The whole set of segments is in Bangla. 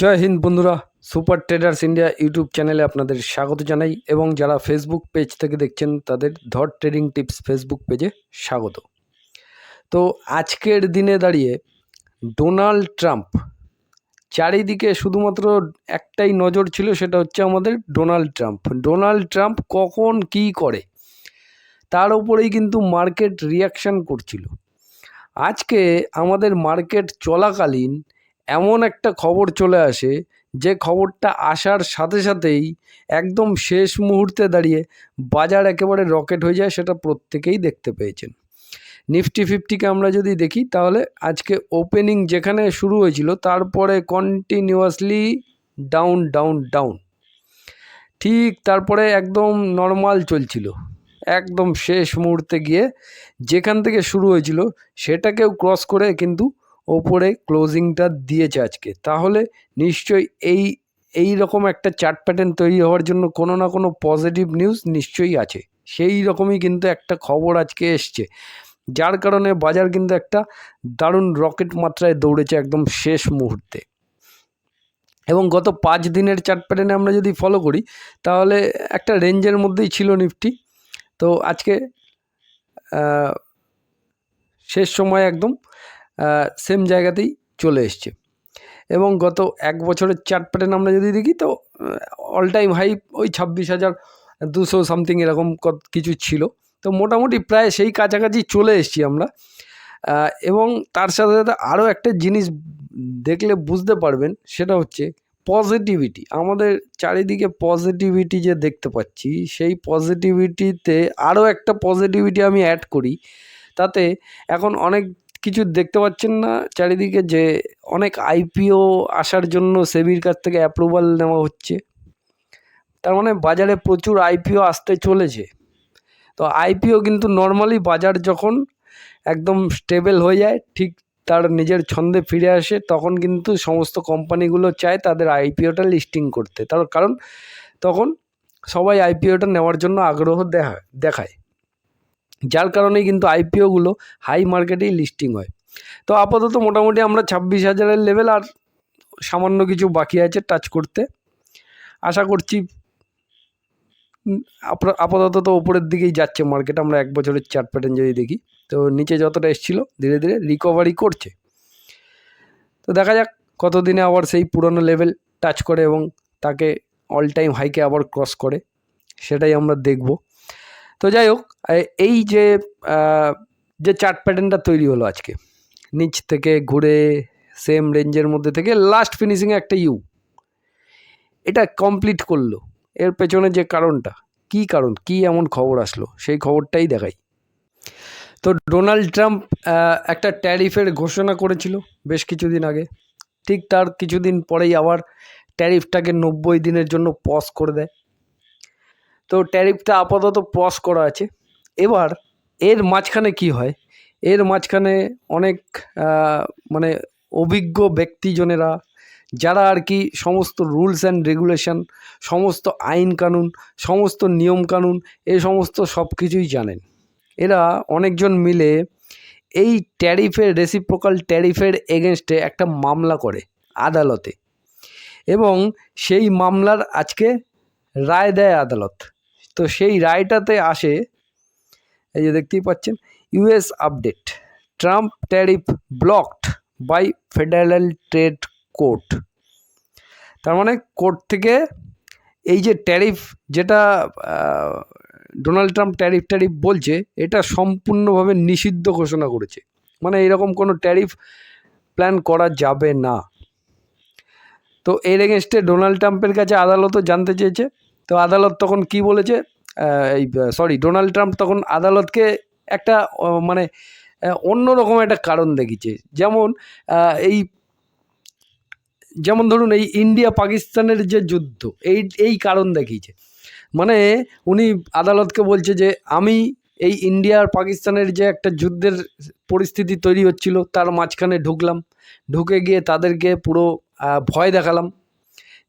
জয় হিন্দ বন্ধুরা, সুপার ট্রেডার্স ইন্ডিয়া ইউটিউব চ্যানেলে আপনাদের স্বাগত জানাই এবং যারা ফেসবুক পেজ থেকে দেখছেন, তাদের ধর ট্রেডিং টিপস ফেসবুক পেজে স্বাগত। তো আজকের দিনে দাঁড়িয়ে ডোনাল্ড ট্রাম্প চারিদিকে শুধুমাত্র একটাই নজর ছিল, সেটা হচ্ছে আমাদের ডোনাল্ড ট্রাম্প। ডোনাল্ড ট্রাম্প কখন কী করে, তার উপরেই কিন্তু মার্কেট রিয়াকশান করছিল। আজকে আমাদের মার্কেট চলাকালীন এমন একটা খবর চলে আসে যে খবরটা আসার সাথে সাথেই একদম শেষ মুহূর্তে দাঁড়িয়ে বাজার একেবারে রকেট হয়ে যায় সেটা প্রত্যেকেই দেখতে পেয়েছেন। নিফটি ফিফটিকে আমরা যদি দেখি তাহলে আজকে ওপেনিং যেখানে শুরু হয়েছিল তারপরে কন্টিনিউয়াসলি ডাউন ডাউন ডাউন ঠিক তারপরে একদম নর্মাল চলছিল। একদম শেষ মুহূর্তে গিয়ে যেখান থেকে শুরু হয়েছিল সেটাকেও ক্রস করে কিন্তু ওপরে ক্লোজিংটা দিয়েছে আজকে। তাহলে নিশ্চয়ই এই এই রকম একটা চার্ট প্যাটার্ন তৈরি হওয়ার জন্য কোনো না কোনো পজিটিভ নিউজ নিশ্চয়ই আছে। সেই রকমই কিন্তু একটা খবর আজকে এসছে। যার কারণে বাজার কিন্তু একটা দারুণ রকেট মাত্রায় দৌড়েছে একদম শেষ মুহূর্তে। এবং গত পাঁচ দিনের চার্ট প্যাটার্নে আমরা যদি ফলো করি, তাহলে একটা রেঞ্জের মধ্যেই ছিল নিফটি তো আজকে শেষ সময় একদম সেম জায়গাতেই চলে এসছে। এবং গত এক বছরের চার্ট প্যাটার্ন আমরা যদি দেখি তো অল টাইম হাই ওই ছাব্বিশ হাজার দুশো সামথিং এরকম কিছু ছিল। তো মোটামুটি প্রায় সেই কাছাকাছি চলে এসেছি আমরা। এবং তার সাথে সাথে আরও একটা জিনিস দেখলে বুঝতে পারবেন, সেটা হচ্ছে পজিটিভিটি আমাদের চারিদিকে পজিটিভিটি যে দেখতে পাচ্ছি, সেই পজিটিভিটিতে আরও একটা পজিটিভিটি আমি অ্যাড করি। তাতে এখন অনেক কিছু দেখতে পাচ্ছেন না। চারিদিকে যে অনেক আইপিও আসার জন্য সেবির কাছ থেকে অ্যাপ্রুভাল নেওয়া হচ্ছে। তার মানে বাজারে প্রচুর আইপিও আসতে চলেছে। তো আইপিও কিন্তু নর্মালি বাজার যখন একদম স্টেবল হয়ে যায়, ঠিক তার নিজের ছন্দে ফিরে আসে, তখন কিন্তু সমস্ত কোম্পানিগুলো চায় তাদের আইপিওটা লিস্টিং করতে। তার কারণ, তখন সবাই আইপিওটা নেওয়ার জন্য আগ্রহ দেখা দেখায়। যার কারণেই কিন্তু আইপিওগুলো হাই মার্কেটেই লিস্টিং হয়। তো আপাতত মোটামুটি আমরা ছাব্বিশ হাজারের লেভেল আর সামান্য কিছু বাকি আছে টাচ করতে। আশা করছি আপাতত তো ওপরের দিকেই যাচ্ছে মার্কেট আমরা এক বছরের চার্ট প্যাটার্ন যদি দেখি, তো নিচে যতটা এসেছিল ধীরে ধীরে রিকভারি করছে। তো দেখা যাক কতদিনে আবার সেই পুরনো লেভেল টাচ করে এবং তাকে অল টাইম হাইকে আবার ক্রস করে, সেটাই আমরা দেখব। তো যাই হোক এই যে যে চার্ট প্যাটার্নটা তৈরি হলো আজকে, নিচ থেকে ঘুরে সেম রেঞ্জের মধ্যে থেকে লাস্ট ফিনিশিংয়ে একটা ইউ এটা কমপ্লিট করল। এর পেছনে যে কারণটা, কি কারণ, কি এমন খবর আসলো, সেই খবরটাই দেখাই। তো ডোনাল্ড ট্রাম্প একটা ট্যারিফের ঘোষণা করেছিল বেশ কিছুদিন আগে। ঠিক তার কিছুদিন পরেই আবার ট্যারিফটাকে নব্বই দিনের জন্য পজ করে দেয়। তো ট্যারিফটা আপাতত পজ করা আছে। এবার এর মাঝখানে কি হয়? এর মাঝখানে অনেক মানে অভিজ্ঞ ব্যক্তিজনেরা, যারা আর কি সমস্ত রুলস অ্যান্ড রেগুলেশন সমস্ত আইন কানুন, সমস্ত নিয়ম কানুন এই সমস্ত সব কিছুই জানেন। এরা অনেকজন মিলে এই ট্যারিফের রেসিপ্রোকাল ট্যারিফের এগেনস্টে একটা মামলা করে আদালতে। এবং সেই মামলার আজকে রায় দেয় আদালত। তো সেই রায়টাতে আসে, এই যে দেখতেই পাচ্ছেন US update, Trump tariff blocked by federal trade court. তার মানে কোর্ট থেকে এই যে ট্যারিফ যেটা ডোনাল্ড ট্রাম্প ট্যারিফ ট্যারিফ বলছে, এটা সম্পূর্ণভাবে নিষিদ্ধ ঘোষণা করেছে। মানে এরকম কোনো ট্যারিফ প্ল্যান করা যাবে না। তো এর এগেনস্টে ডোনাল্ড ট্রাম্পের কাছে আদালতও জানতে চেয়েছে। তো আদালত তখন কি বলেছে? এই সরি ডোনাল্ড ট্রাম্প তখন আদালতকে একটা মানে অন্যরকম একটা কারণ দেখিয়েছে। যেমন এই, যেমন ধরুন এই ইন্ডিয়া পাকিস্তানের যে যুদ্ধ, এই এই কারণ দেখিয়েছে। মানে উনি আদালতকে বলছে যে, আমি এই ইন্ডিয়া আর পাকিস্তানের যে একটা যুদ্ধের পরিস্থিতি তৈরি হচ্ছিল, তার মাঝখানে ঢুকলাম। ঢুকে গিয়ে তাদেরকে পুরো ভয় দেখালাম।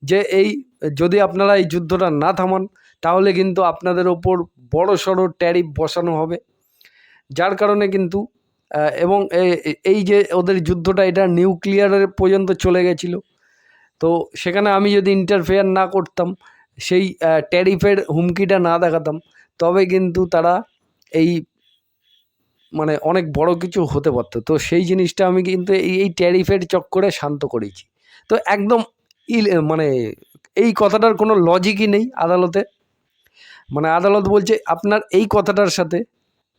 যে এই, যদি আপনারা এই যুদ্ধটা না থামান, তাহলে কিন্তু আপনাদের ওপর বড় সড়ো ট্যারিফ বসানো হবে। যার কারণে কিন্তু এবং এই যে ওদের যুদ্ধটা, এটা নিউক্লিয়ারের পর্যন্ত চলে গেছিল। তো সেখানে আমি যদি ইন্টারফেয়ার না করতাম, সেই ট্যারিফের হুমকিটা না দেখাতাম, তবে কিন্তু তারা এই মানে অনেক বড় কিছু হতে পারতো। তো সেই জিনিসটা আমি কিন্তু এই ট্যারিফের চক্করে শান্ত করেছি। তো একদম মানে এই কথাটার কোনো লজিকই নেই আদালতে। মানে আদালত বলছে, আপনার এই কথাটার সাথে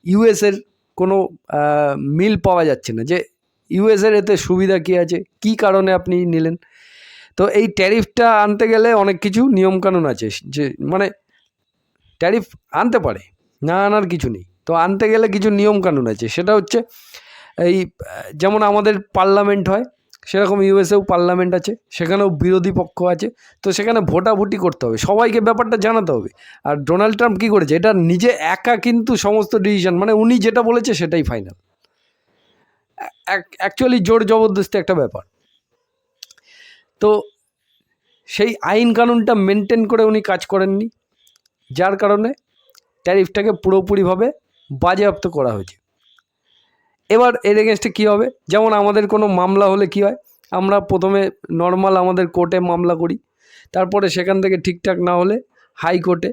ইউএসের কোনো মিল পাওয়া যাচ্ছে না। যে ইউএসের এতে সুবিধা কী আছে? কী কারণে আপনি নিলেন? তো এই ট্যারিফটা আনতে গেলে অনেক কিছু নিয়মকানুন আছে। যে মানে ট্যারিফ আনতে পারে, না আনার কিছু নেই। তো আনতে গেলে কিছু নিয়মকানুন আছে। সেটা হচ্ছে এই যেমন আমাদের পার্লামেন্ট হয় সেরকম ইউএসএও পার্লামেন্ট আছে, সেখানেও বিরোধী পক্ষ আছে, তো সেখানে ভোটাভুটি করতে হবে। সবাইকে ব্যাপারটা জানাতে হবে। আর ডোনাল্ড ট্রাম্প কী করেছে? এটা নিজে একা কিন্তু সমস্ত ডিসিশন মানে উনি যেটা বলেছে সেটাই ফাইনাল অ্যাকচুয়ালি জোর জবরদস্তি একটা ব্যাপার। তো সেই আইন কানুনটা মেনটেন করে উনি কাজ করেননি। যার কারণে ট্যারিফটাকে পুরোপুরিভাবে বাজেয়াপ্ত করা হয়েছে। এবার এর এগেনস্টে কী হবে? যেমন আমাদের কোনো মামলা হলে কী হয়? আমরা প্রথমে নর্মাল আমাদের কোর্টে মামলা করি। তারপরে সেখান থেকে ঠিকঠাক না হলে হাইকোর্টে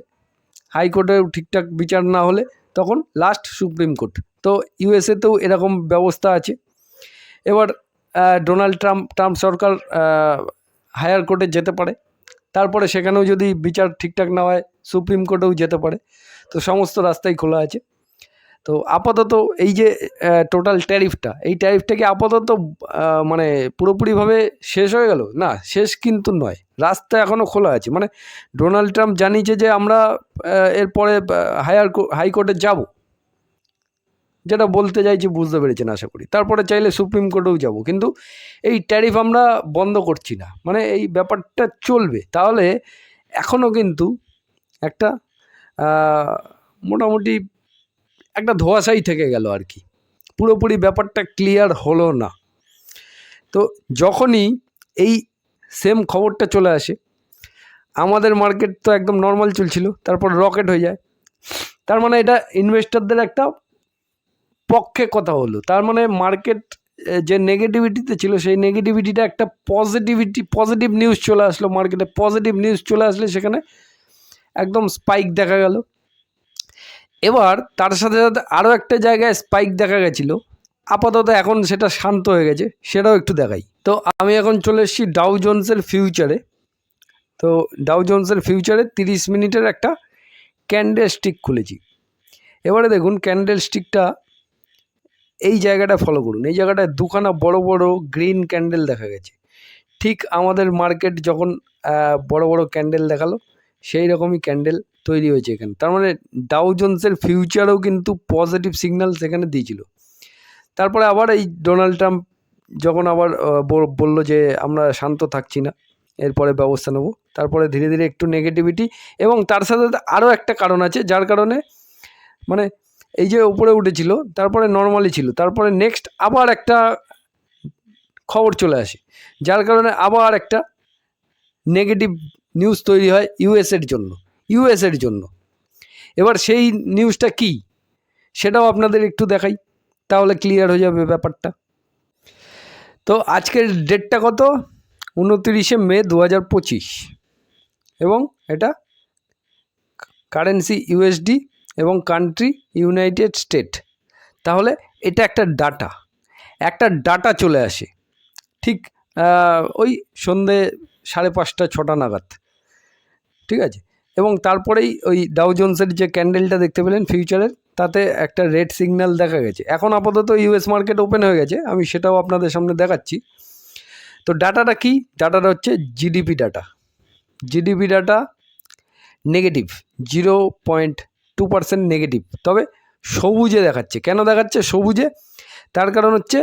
হাইকোর্টেও ঠিকঠাক বিচার না হলে তখন লাস্ট সুপ্রিম কোর্ট। তো ইউএসএতেও এরকম ব্যবস্থা আছে। এবার ডোনাল্ড ট্রাম্প ট্রাম্প সরকার হায়ার কোর্টে যেতে পারে। তারপরে সেখানেও যদি বিচার ঠিকঠাক না হয়, সুপ্রিম কোর্টেও যেতে পারে। তো সমস্ত রাস্তাই খোলা আছে। তো আপাতত এই যে টোটাল ট্যারিফটা এই ট্যারিফটাকে আপাতত মানে পুরোপুরিভাবে শেষ হয়ে গেল? না, শেষ কিন্তু নয়। রাস্তা এখনও খোলা আছে। মানে ডোনাল্ড ট্রাম্প জানিয়েছে যে আমরা এরপরে হায়ার হাইকোর্টে যাব। যেটা বলতে চাইছি বুঝতে পেরেছেন আশা করি। তারপরে চাইলে সুপ্রিম কোর্টেও যাব। কিন্তু এই ট্যারিফ আমরা বন্ধ করছি না। মানে এই ব্যাপারটা চলবে। তাহলে এখনও কিন্তু একটা মোটামুটি একটা ধোয়াশাই থেকে গেল আর কি। পুরোপুরি ব্যাপারটা ক্লিয়ার হলো না। তো যখনই এই সেম খবরটা চলে আসে, আমাদের মার্কেট তো একদম নর্মাল চলছিল, তারপর রকেট হয়ে যায়। তার মানে এটা ইনভেস্টরদের একটা পক্ষে কথা হলো। তার মানে মার্কেট যে নেগেটিভিটিতে ছিল, সেই নেগেটিভিটিটা একটা পজিটিভিটি পজিটিভ নিউজ চলে আসলো মার্কেটে পজিটিভ নিউজ চলে আসলে সেখানে একদম স্পাইক দেখা গেল। এবার তার সাথে সাথে আরও একটা জায়গায় স্পাইক দেখা গেছিল। আপাতত এখন সেটা শান্ত হয়ে গেছে, সেটাও একটু দেখাই। তো আমি এখন চলে এসেছি ডাউ জোন্সের ফিউচারে তো ডাউ জোন্সের ফিউচারে তিরিশ মিনিটের একটা ক্যান্ডেল স্টিক খুলেছি। এবারে দেখুন ক্যান্ডেল স্টিকটা এই জায়গাটা ফলো করুন। এই জায়গাটায় দুখানা বড় বড় গ্রিন ক্যান্ডেল দেখা গেছে। ঠিক আমাদের মার্কেট যখন বড় বড় ক্যান্ডেল দেখাল সেই রকমই ক্যান্ডেল তৈরি হয়েছে এখানে। তার মানে ডাউ জোন্সের ফিউচারেও কিন্তু পজিটিভ সিগন্যাল সেখানে দিয়েছিল। তারপরে আবার এই ডোনাল্ড ট্রাম্প যখন আবার বলল যে আমরা শান্ত থাকছি না, এরপরে ব্যবস্থা নেব। তারপরে ধীরে ধীরে একটু নেগেটিভিটি এবং তার সাথে সাথে আরও একটা কারণ আছে, যার কারণে মানে এই যে উপরে উঠেছিল, তারপরে নর্মালি ছিল, তারপরে নেক্সট আবার একটা খবর চলে আসে, যার কারণে আবার একটা নেগেটিভ নিউজ তৈরি হয় ইউএসের জন্য। ইউএসের জন্য। এবার সেই নিউজটা কি? সেটাও আপনাদের একটু দেখাই, তাহলে ক্লিয়ার হয়ে যাবে ব্যাপারটা। তো আজকের ডেটটা কত? উনতিরিশে মে দু পঁচিশ। এবং এটা কারেন্সি ইউএসডি এবং কান্ট্রি ইউনাইটেড স্টেট তাহলে এটা একটা ডাটা একটা ডাটা চলে আসে। ঠিক ওই সন্ধে সাড়ে পাঁচটা, ছটা নাগাদ। ঠিক আছে? এবং তারপরেই ওই ডাউ জোন্সের যে ক্যান্ডেলটা দেখতে পেলেন ফিউচারের তাতে একটা রেড সিগন্যাল দেখা গেছে। এখন আপাতত ইউএস মার্কেট ওপেন হয়ে গেছে, আমি সেটাও আপনাদের সামনে দেখাচ্ছি। তো ডাটাটা কি? ডাটাটা হচ্ছে GDP data GDP data negative zero point two percent negative তবে সবুজে দেখাচ্ছে। কেন দেখাচ্ছে সবুজে? তার কারণ হচ্ছে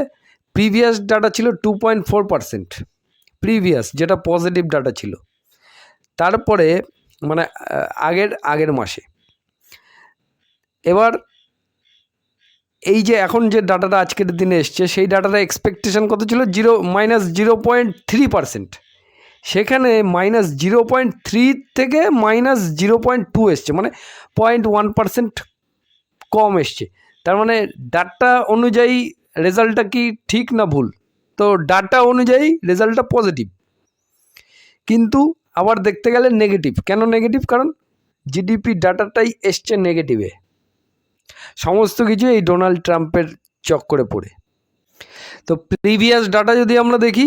প্রিভিয়াস ডাটা ছিল two point four percent previous যেটা পজিটিভ ডাটা ছিল। তারপরে মানে আগের আগের মাসে। এবার এই যে এখন যে ডাটাটা আজকের দিনে এসছে, সেই ডাটাটা এক্সপেকটেশন কত ছিল? Zero minus zero point three percent সেখানে মাইনাস জিরো পয়েন্ট থ্রি থেকে মাইনাস জিরো পয়েন্ট টু এসছে মানে পয়েন্ট ওয়ান পার্সেন্ট কম এসছে। তার মানে ডাটা অনুযায়ী রেজাল্টটা কি ঠিক না ভুল? তো ডাটা অনুযায়ী রেজাল্টটা পজিটিভ কিন্তু আবার দেখতে গেলে নেগেটিভ কেন নেগেটিভ কারণ জিডিপি ডাটাটাই এসছে নেগেটিভে সমস্ত কিছু এই ডোনাল্ড ট্রাম্পের চক্করে পড়ে। তো প্রিভিয়াস ডাটা যদি আমরা দেখি,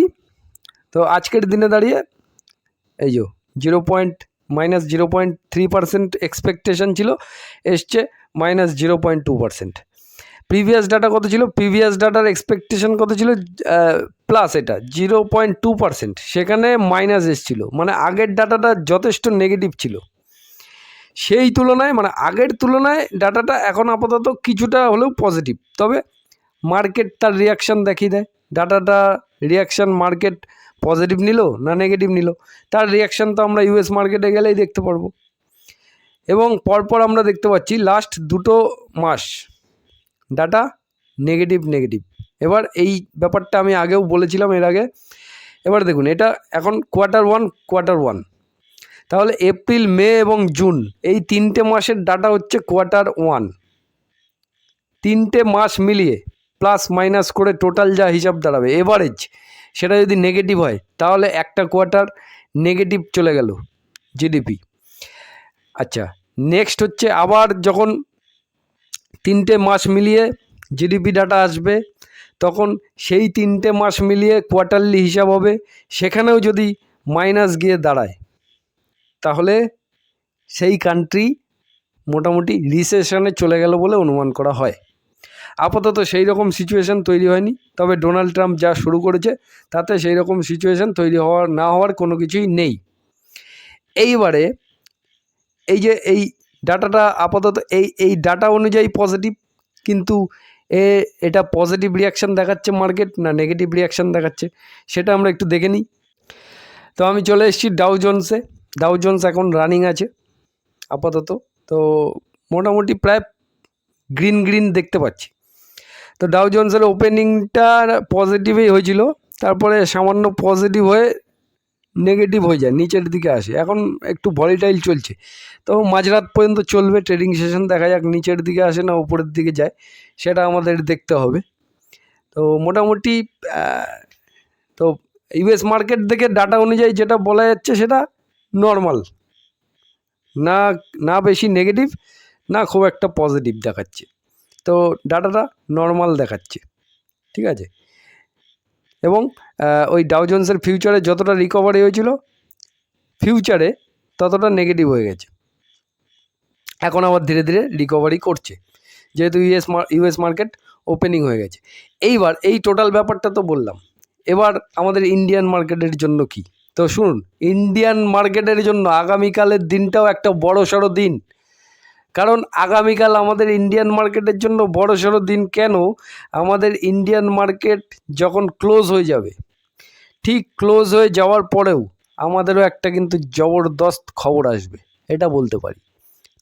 তো আজকের দিনে দাঁড়িয়ে এই যে zero point minus zero point three percent expectation ছিল, এসছে minus zero point two percent previous data কত ছিল? প্রিভিয়াস ডাটার এক্সপেকটেশন কত ছিল? প্লাস এটা জিরো পয়েন্ট টু পার্সেন্ট সেখানে মাইনাস এসছিল। মানে আগের ডাটাটা যথেষ্ট নেগেটিভ ছিল। সেই তুলনায় মানে আগের তুলনায় ডাটাটা এখন আপাতত কিছুটা হলেও পজিটিভ তবে মার্কেট তার রিয়াকশান দেখিয়ে দেয়। ডাটাটা রিয়াকশান মার্কেট পজিটিভ নিল না নেগেটিভ নিল? তার রিয়াকশান তো আমরা ইউএস মার্কেটে গেলেই দেখতে পারব। এবং পরপর আমরা দেখতে পাচ্ছি লাস্ট দুটো মাস ডাটা নেগেটিভ নেগেটিভ এবার এই ব্যাপারটা আমি আগেও বলেছিলাম এর আগে। এবার দেখুন, এটা এখন কোয়ার্টার ওয়ান কোয়ার্টার ওয়ান তাহলে এপ্রিল মে এবং জুন এই তিনটে মাসের ডাটা হচ্ছে কোয়ার্টার ওয়ান তিনটে মাস মিলিয়ে প্লাস মাইনাস করে টোটাল যা হিসাব দাঁড়াবে এভারেজ সেটা যদি নেগেটিভ হয়, তাহলে একটা কোয়ার্টার নেগেটিভ চলে গেল জিডিপি আচ্ছা নেক্সট হচ্ছে আবার যখন তিনটে মাস মিলিয়ে জিডিপি ডাটা আসবে, তখন সেই তিনটে মাস মিলিয়ে কোয়ার্টারলি হিসাব হবে, সেখানেও যদি মাইনাস গিয়ে দাঁড়ায়, তাহলে সেই কান্ট্রি মোটামুটি রিসেশনে চলে গেল বলে অনুমান করা হয়। আপাতত সেই রকম সিচুয়েশান তৈরি হয়নি, তবে ডোনাল্ড ট্রাম্প যা শুরু করেছে, তাতে সেই রকম সিচুয়েশান তৈরি হওয়ার, না হওয়ার কোনো কিছুই নেই। এইবারে এই যে এই ডাটাটা আপাতত এই এই ডাটা অনুযায়ী পজিটিভ কিন্তু এ, এটা পজিটিভ রিয়াকশান দেখাচ্ছে মার্কেট না নেগেটিভ রিয়াকশান দেখাচ্ছে, সেটা আমরা একটু দেখে নিই। তো আমি চলে এসেছি ডাউ জোন্সে ডাউ জোন্স এখন রানিং আছে, আপাতত। তো মোটামুটি প্রায় গ্রিন গ্রিন দেখতে পাচ্ছি। তো ডাউ জোন্সের ওপেনিংটা পজিটিভই হয়েছিল, তারপরে সামান্য পজিটিভ হয়ে নেগেটিভ হয়ে যায়, নিচের দিকে আসে। এখন একটু ভলিটাইল চলছে। তো মাঝরাত পর্যন্ত চলবে ট্রেডিং সেশন দেখা যাক নিচের দিকে আসে না উপরের দিকে যায়, সেটা আমাদের দেখতে হবে। তো মোটামুটি তো ইউএস মার্কেট থেকে ডাটা অনুযায়ী যেটা বলা যাচ্ছে সেটা নর্মাল না না বেশি নেগেটিভ না খুব একটা পজিটিভ দেখাচ্ছে। তো ডাটাটা নর্মাল দেখাচ্ছে। ঠিক আছে? এবং ওই ডাউজন্সের ফিউচারে যতটা রিকভারি হয়েছিল ফিউচারে ততটা নেগেটিভ হয়ে গেছে। এখন আবার ধীরে ধীরে রিকভারি করছে। যেহেতু ইউএস ইউএস মার্কেট ওপেনিং হয়ে গেছে। এইবার এই টোটাল ব্যাপারটা তো বললাম। এবার আমাদের ইন্ডিয়ান মার্কেটের জন্য কি? তো শুনুন ইন্ডিয়ান মার্কেটের জন্য আগামীকালের দিনটাও একটা বড় সড়ো দিন। কারণ আগামীকাল আমাদের ইন্ডিয়ান মার্কেটের জন্য বড় সড়ো দিন কেন? আমাদের ইন্ডিয়ান মার্কেট যখন ক্লোজ হয়ে যাবে, ঠিক ক্লোজ হয়ে যাওয়ার পরেও আমাদেরও একটা কিন্তু জবরদস্ত খবর আসবে, এটা বলতে পারি।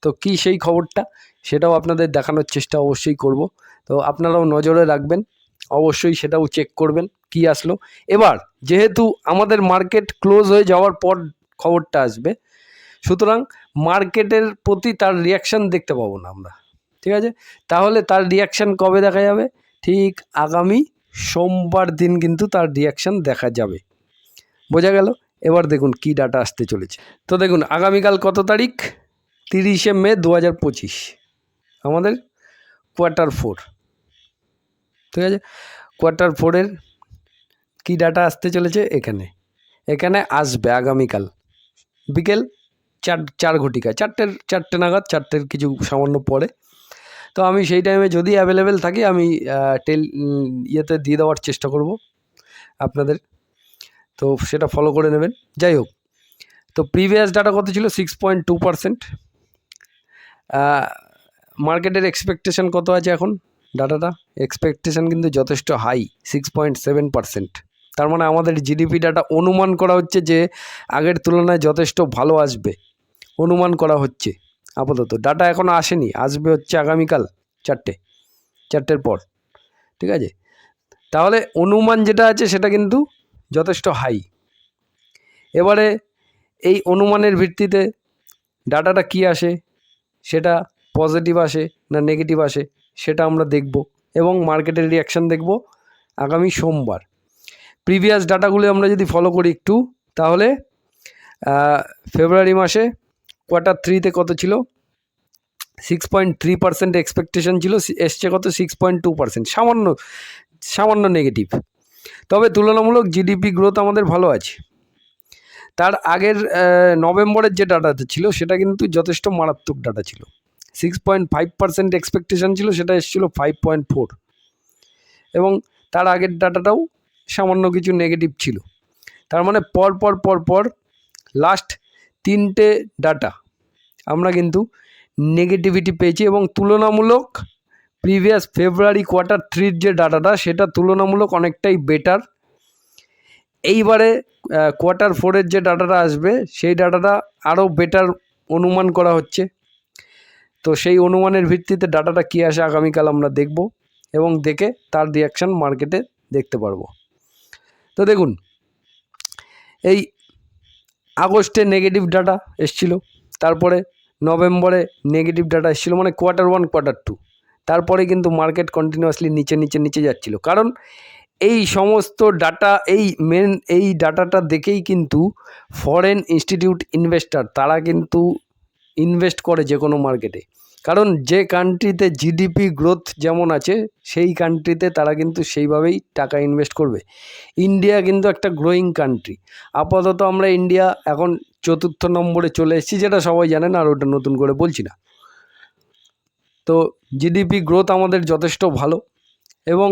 তো কি সেই খবরটা? সেটাও আপনাদের দেখানোর চেষ্টা অবশ্যই করব। তো আপনারাও নজরে রাখবেন, অবশ্যই সেটাও চেক করবেন কি আসলো। এবার, যেহেতু আমাদের মার্কেট ক্লোজ হয়ে যাওয়ার পর খবরটা আসবে, সুতরাং মার্কেটের প্রতি তার রিয়াকশান দেখতে পাবো না আমরা, ঠিক আছে? তাহলে তার রিয়াকশান কবে দেখা যাবে? ঠিক আগামী সোমবার দিন কিন্তু তার রিয়াকশান দেখা যাবে। বোঝা গেল? এবার দেখুন কি ডাটা আসতে চলেছে। তো দেখুন, আগামীকাল কত তারিখ? তিরিশে মে দু হাজার পঁচিশ, আমাদের কোয়ার্টার ফোর ঠিক আছে? কোয়ার্টার ফোরের কি ডাটা আসতে চলেছে? এখানে। এখানে আসবে আগামীকাল, বিকেল চার চার ঘটিকা চারটের চারটে নাগাদ চারটের কিছু সামান্য পরে। তো আমি সেই টাইমে যদি অ্যাভেলেবেল থাকি, আমি টেল ইয়েতে দিয়ে দেওয়ার চেষ্টা করব আপনাদের। তো সেটা ফলো করে নেবেন। যাই হোক, তো প্রিভিয়াস ডাটা কত ছিল? সিক্স পয়েন্ট টু পারসেন্ট মার্কেটের এক্সপেকটেশন কত আছে এখন ডাটাটা এক্সপেকটেশন কিন্তু যথেষ্ট high six point seven percent তার মানে আমাদের জিডিপি ডাটা অনুমান করা হচ্ছে যে আগের তুলনায় যথেষ্ট ভালো আসবে। অনুমান করা হচ্ছে। আপাতত ডাটা এখনও আসেনি, আসবে হচ্ছে আগামীকাল চারটে, চারটের পর, ঠিক আছে? তাহলে অনুমান যেটা আছে সেটা কিন্তু যথেষ্ট হাই এবারে এই অনুমানের ভিত্তিতে ডাটাটা কি আসে? সেটা পজিটিভ আসে না নেগেটিভ আসে সেটা আমরা দেখব এবং মার্কেটের রিয়াকশান দেখব আগামী সোমবার। প্রিভিয়াস ডাটাগুলো আমরা যদি ফলো করি একটু, তাহলে ফেব্রুয়ারি মাসে কোয়ার্টার থ্রিতে কত ছিল? Six point three percent expectation ছিল এসছে কত? সিক্স পয়েন্ট টু পার্সেন্ট সামান্য সামান্য নেগেটিভ তবে তুলনামূলক জিডিপি গ্রোথ আমাদের ভালো আছে। তার আগের নভেম্বরের যে ডাটাটা ছিল, সেটা কিন্তু যথেষ্ট মারাত্মক ডাটা ছিল। Six point five percent expectation ছিল, সেটা এসেছিল ফাইভ পয়েন্ট ফোর এবং তার আগের ডাটাটাও সামান্য কিছু নেগেটিভ ছিল। তার মানে পর পর পর পর লাস্ট তিনটে ডাটা আমরা কিন্তু নেগেটিভিটি পেয়েছি এবং তুলনামূলক প্রিভিয়াস ফেব্রুয়ারি কোয়ার্টার থ্রির যে ডাটাটা সেটা তুলনামূলক অনেকটাই বেটার এইবারে কোয়ার্টার ফোরের যে ডাটাটা আসবে, সেই ডাটাটা আরও বেটার অনুমান করা হচ্ছে। তো সেই অনুমানের ভিত্তিতে ডাটাটা কী আসে আগামীকাল আমরা দেখব এবং দেখে তার রিয়াকশান মার্কেটে দেখতে পারব। তো দেখুন, এই আগস্টে নেগেটিভ ডাটা এসছিল, তারপরে নভেম্বরে নেগেটিভ ডাটা এসেছিল মানে কোয়ার্টার ওয়ান কোয়ার্টার টু তারপরে কিন্তু মার্কেট কন্টিনিউয়াসলি নিচে নিচে নিচে যাচ্ছিল। কারণ এই সমস্ত ডাটা এই মেন এই ডাটাটা দেখেই কিন্তু ফরেন ইনস্টিটিউট ইনভেস্টার তারা কিন্তু ইনভেস্ট করে যে কোনো মার্কেটে কারণ যে কান্ট্রিতে জিডিপি গ্রোথ যেমন আছে, সেই কান্ট্রিতে তারা কিন্তু সেইভাবেই টাকা ইনভেস্ট করবে। ইন্ডিয়া কিন্তু একটা গ্রোয়িং কান্ট্রি আপাতত আমরা ইন্ডিয়া এখন চতুর্থ নম্বরে চলে এসেছি, যেটা সবাই জানেন আর ওটা নতুন করে বলছি না। তো জিডিপি গ্রোথ আমাদের যথেষ্ট ভালো এবং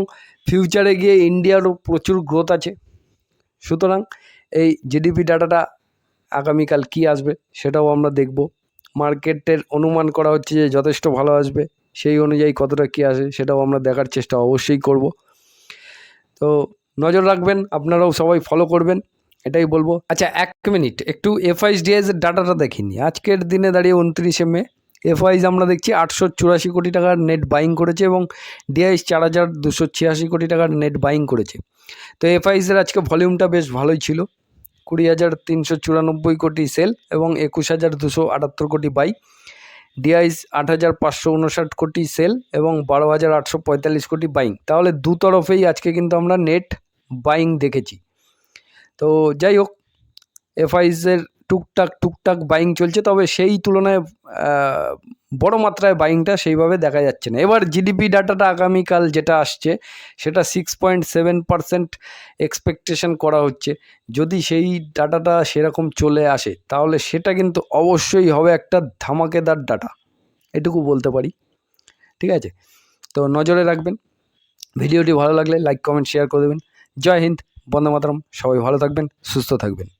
ফিউচারে গিয়ে ইন্ডিয়ারও প্রচুর গ্রোথ আছে। সুতরাং এই জিডিপি ডাটাটা আগামীকাল কি আসবে, সেটাও আমরা দেখব। মার্কেটের অনুমান করা হচ্ছে যে যথেষ্ট ভালো আসবে। সেই অনুযায়ী কতটা কী আসে সেটাও আমরা দেখার চেষ্টা অবশ্যই করব। তো নজর রাখবেন, আপনারাও সবাই ফলো করবেন, এটাই বলব। আচ্ছা এক মিনিট একটু এফআইএস এর ডাটাটা দেখিনি। আজকের দিনে দাঁড়িয়ে উনত্রিশে মে এফআইস আমরা দেখছি আটশো চুরাশি কোটি টাকার নেট বাইং করেছে এবং ডিআইস চার হাজার দুশো ছিয়াশি কোটি টাকার নেট বাইং করেছে। তো এফআইসের আজকে ভলিউমটা বেশ ভালোই ছিল। কুড়ি হাজার তিনশো চুরানব্বই কোটি সেল এবং একুশ হাজার দুশো আটাত্তর কোটি বাই। ডিআইস আট হাজার পাঁচশো উনষাট কোটি সেল এবং বারো হাজার আটশো পঁয়তাল্লিশ কোটি বাইং। তাহলে দু তরফেই আজকে কিন্তু আমরা নেট বাইং দেখেছি। তো যাই হোক এফআইসের টুকটাক টুকটাক বাইং চলছে, তবে সেই তুলনায় বড় মাত্রায় বাইংটা সেইভাবে দেখা যাচ্ছে না। এবার জিডিপি ডাটাটা আগামীকাল যেটা আসছে, সেটা six point seven percent expectation করা হচ্ছে। যদি সেই ডাটাটা সেরকম চলে আসে, তাহলে সেটা কিন্তু অবশ্যই হবে একটা ধামাকেদার ডাটা এটুকু বলতে পারি। ঠিক আছে? তো নজরে রাখবেন। ভিডিওটি ভালো লাগলে লাইক কমেন্ট শেয়ার করে দেবেন। জয় হিন্দ, বন্দে মাতরম। সবাই ভালো থাকবেন, সুস্থ থাকবেন।